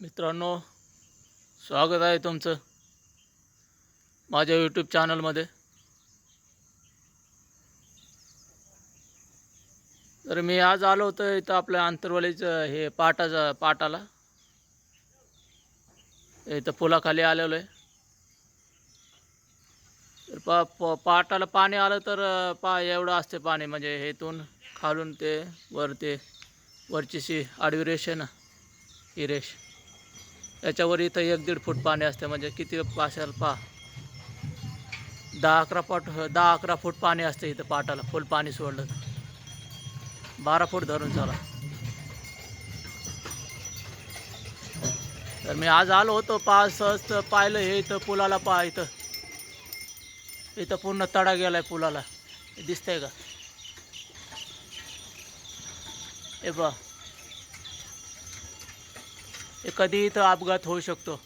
मित्रांनो स्वागत आहे तुमचं माझ्या यूट्यूब चॅनलमध्ये तर मी आज आलो होतो इथं आपल्या आंतरवालीचं हे पाटाचं पाटाला. इथं पुलाखाली आलेलो आहे. तर पा प- पाटाला पाणी आलं तर पा एवढं असते पाणी म्हणजे हेतून खालून ते वर ते वरचीशी आडवी रेष आहे ना ही रेष. याच्यावर इथं एक दीड फूट पाणी असते म्हणजे किती असेल पा दहा अकरा फूट दहा अकरा फूट पाणी असते इथं पाटाला फुल पाणी सोडलं बारा फूट धरून चला. तर मी आज आलो होतो पा सहज तर पाहिलं हे इथं पुलाला पहा इथं. इथं पूर्ण तडा गेलाय पुलाला. दिसतंय का? हे पहा. कधीही कधी इथं अपघात होऊ शकतो.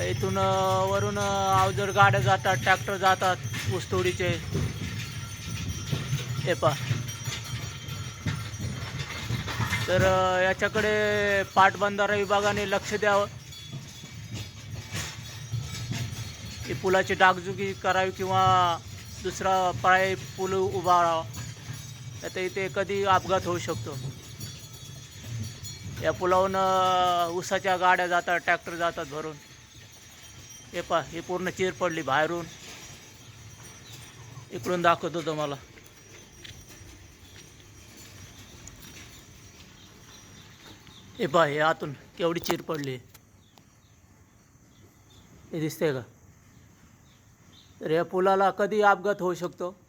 इथून वरून अवजड गाड्या जातात ट्रॅक्टर जातात ऊसतोडीचे. हे पा तर याच्याकडे पाटबंधारा विभागाने लक्ष द्यावं. की पुलाची डागजुगी करावी किंवा दुसरा पर्यायी पूल उभारावा. आता इथे कधी अपघात होऊ शकतो. या पुलावून उसाच्या ऊसाच्या गाड्या जातात ट्रॅक्टर जातात भरून. हे पा हे पूर्ण चीर पडली बाहेरून. इकडून दाखवतो तुम्हाला. हे पा हे आतून केवढी चीर पडली. हे दिसते का? तर या पुलाला कधी अपघात होऊ शकतो?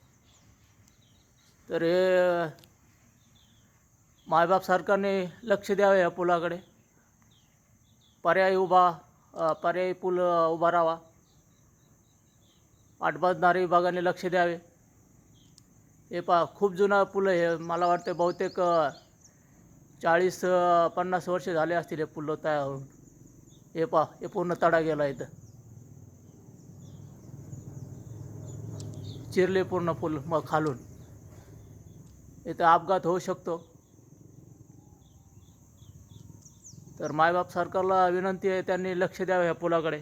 तर हे मायबाप सरकारने लक्ष द्यावे या पुलाकडे. पर्यायी उभा पर्यायी पूल उभा राहावा. पाटबंधारे विभागाने लक्ष द्यावे. हे पहा खूप जुना पूल आहे. हे. मला वाटते बहुतेक चाळीस पन्नास वर्ष झाले असतील हे पुल तयार होऊन. हे पहा हे पूर्ण तडा गेला इथं. चिरले पूर्ण पूल मग खालून. इथं अपघात होऊ शकतो. तर मायबाप सरकारला विनंती आहे त्यांनी लक्ष द्यावं ह्या पुलाकडे.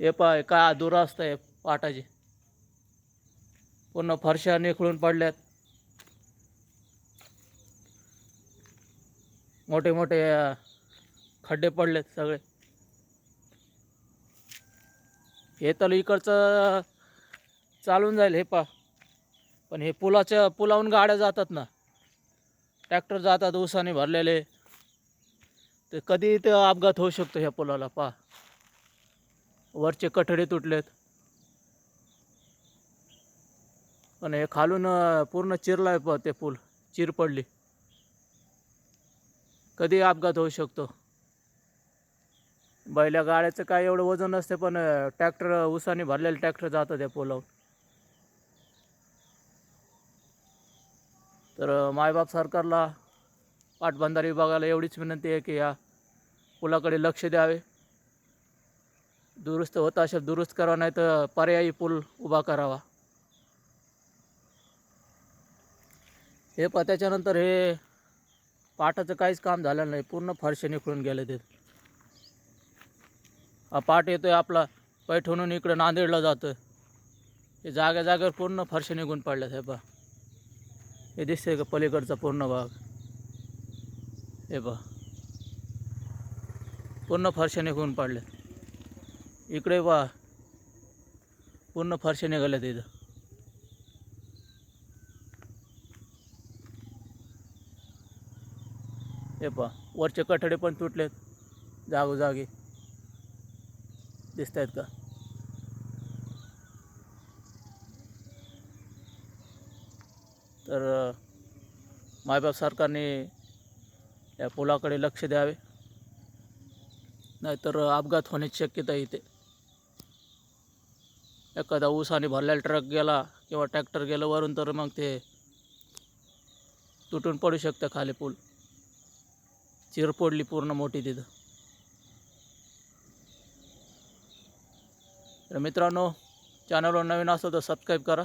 हे पाय काय दुरास्त आहे पाटाची पूर्ण फरशा निखळून पडल्यात. मोठे मोठे खड्डे पडलेत सगळे. हे तर इकडचं चालून जाईल हे पा. पण हे पुलाच्या पुलावून गाड्या जातात ना. ट्रॅक्टर जातात ऊसाने भरलेले. ते कधी ते अपघात होऊ शकतो ह्या पुलाला पा. वरचे कठडे तुटलेत. पण हे खालून पूर्ण चिरलाय प ते पूल. चिर पडली. कधी अपघात होऊ शकतो? बैल्या गाड्याचं काय एवढं वजन नसते पण ट्रॅक्टर उसाने भरलेलं ट्रॅक्टर जातात त्या पुलावर तर मायबाप सरकारला पाटबंधारे विभागाला एवढीच विनंती आहे की या पुलाकडे लक्ष द्यावे. दुरुस्त होत असेल दुरुस्त करावा नाही तर पर्यायी पूल उभा करावा. हे प त्याच्यानंतर हे पाटाचं काहीच काम झालं नाही. पूर्ण फरशे निखळून गेले ते. हा पाट येतोय आपला पैठणून इकडं नांदेडला जातं हे जाग्या जागेवर पूर्ण फरशे निघून पडल्यात हे हे दिसतंय का पलीकडचा पूर्ण भाग? हे पहा. पूर्ण फरशा निघून पाडल्यात इकडे पहा. पूर्ण फरशा निघाल्यात तिथं हे पहा. वरचे कठडे पण तुटलेत. जागोजागी. दिसत आहेत का? तर मायबाप सरकारने या पुलाकडे लक्ष द्यावे. नाहीतर अपघात होण्याची शक्यता आहे इथे. एखादा ऊसाने भरलेला ट्रक गेला किंवा ट्रॅक्टर गेलं वरून तर मग ते तुटून पडू शकतं खाली पूल. चिर पडली पूर्ण मोठी तिथं. तर मित्रांनो चॅनलवर नवीन असो तर सबस्क्राईब करा.